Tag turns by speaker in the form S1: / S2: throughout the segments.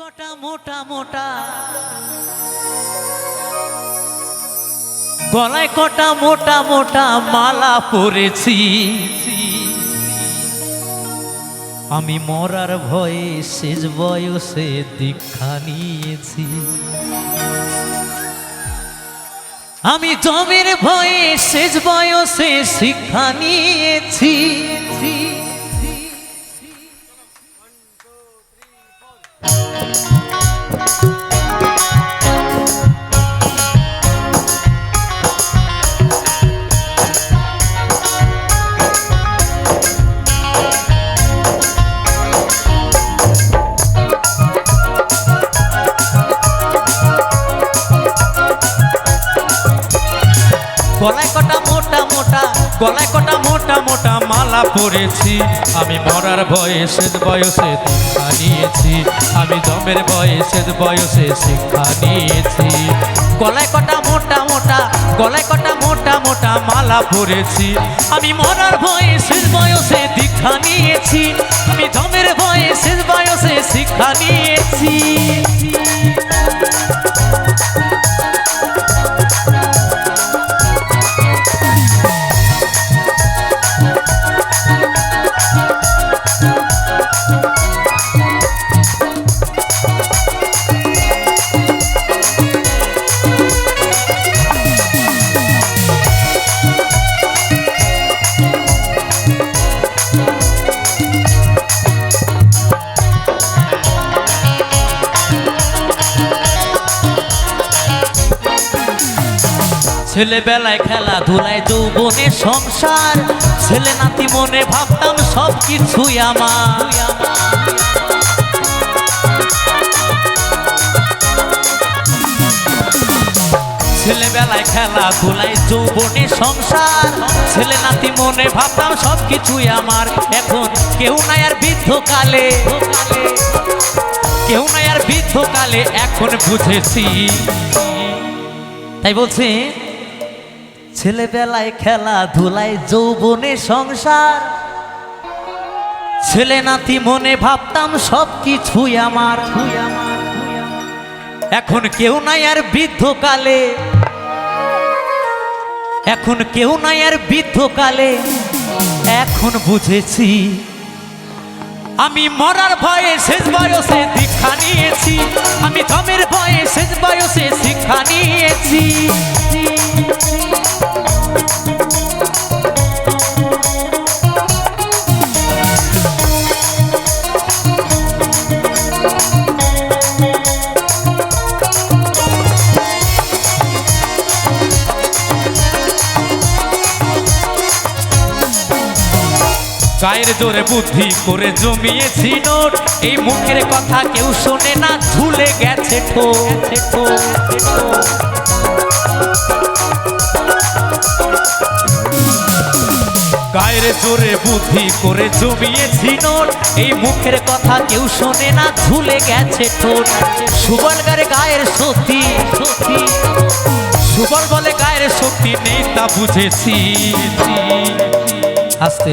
S1: কটা মোটা মোটা? গলায় কটা মোটা মোটা মালা পরেছি। আমি মরার ভয়ে শেষ বয়সে দীক্ষা নিয়েছি। আমি জমের ভয়ে শেষ বয়সে শিক্ষা নিয়েছি। গলায় কটা মোটা মোটা, গলায় কটা মোটা মোটা মালা পরেছি। আমি মরার শেষ বয়সে দীক্ষা নিয়েছি। আমি জমের শেষ বয়সে শিক্ষা নিয়েছি। গলায় কটা মোটা মোটা, গলায় কটা মোটা মোটা মালা পরেছি। আমি মরার শেষ বয়সে দীক্ষা নিয়েছি। আমি জমের শেষ বয়সে শিক্ষা নিয়েছি। ছেলেবেলায় খেলাধুলায় যৌবনে সংসার, ছেলে নাতি মনে ভাবতাম সব কিছুই আমার। ছেলেবেলায় খেলাধুলায় যৌবনে সংসার, ছেলে নাতি মনে ভাবতাম সব কিছুই আমার। এখন কেউ নাই আর বৃদ্ধকালে, কেউ নাই আর বৃদ্ধকালে, এখন বুঝেছি। তাই বলছি? ছেলেবেলায় খেলাধুলায় যৌবনে সংসার। ছেলে নাতি মনে ভাবতাম সব কিছুই আমার। এখন কেউ নাই আর বৃদ্ধকালে। এখন কেউ নাই আর বৃদ্ধকালে। এখন বুঝেছি, আমি মরার ভয়ে শেষ বয়সে দীক্ষা নিয়েছি। আমি দমের ভয়ে শেষ বয়সে শিক্ষা নিয়েছি। গায়ের জোরে বুদ্ধি করে জমিয়েছি নোট। এই মুখের কথা কেউ শোনে না ঝুলে গেছে গায়ের জোরে বুদ্ধি করে জমিয়েছি নোট। এই মুখের কথা কেউ শোনে না ঝুলে গেছে ঠোঁট। সুবল গারে গায়ের সত্যি সত্যি। সুবল বলে গায়ের শক্তি নেই তা বুঝেছি। আস্তে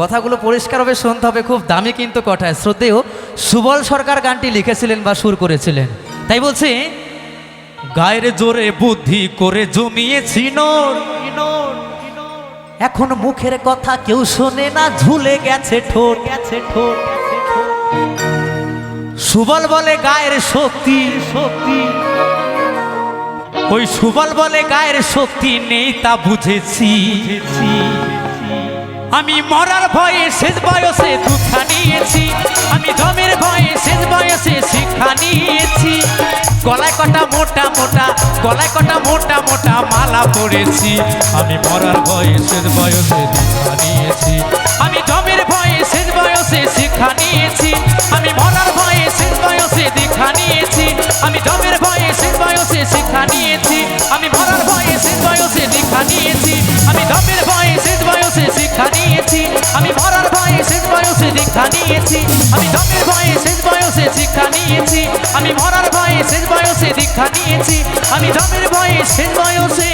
S1: কথাগুলো পরিষ্কারভাবে শুনতে হবে খুব দামি কিন্তু কথায়। শ্রদ্ধেয় সুবল সরকার গানটি লিখেছিলেন বা সুর করেছিলেন। তাই বলছি গায়ের জোরে বুদ্ধি করে জমিয়েছি এখন মুখের কথা কেউ শোনে না ঝুলে গেছে ঠোঁট। গেছে ঠোঁট সুবল বলে গায়ের শক্তি শক্তি। ওই সুবল বলে গায়ের শক্তি নেই তা বুঝেছি। আমি মরার ভয়ে শেষ বয়সে দুঃখা নিয়েছি। আমি দমের ভয়ে শেষ বয়সে শিক্ষা নিয়েছি। গলায় কটা মোটা মোটা, গলায় কটা মোটা মোটা মালা পরেছি। আমি মরার ভয়ে শেষ বয়সে দীক্ষা নিয়েছি। আমি দমের ভয়ে শেষ বয়সে শিক্ষা নিয়েছি। আমি মরার ভয়ে শেষ বয়সে দীক্ষা নিয়েছি। আমি দমের ভয়ে শেষ বয়সে শিক্ষা নিয়েছি। আমি মরার ভয়ে শেষ বয়সে দীক্ষা নিয়েছি। আমি দমের ভয়ে শেষ নিয়েছি আমি মরার ভয়ে শেষ বয়সে দীক্ষা নিয়েছি। আমি দমের ভয়ে শেষ বয়সে শিক্ষা নিয়েছি। আমি মরার ভয়ে শেষ বয়সে দীক্ষা নিয়েছি। আমি দমের ভয়ে শেষ বয়সে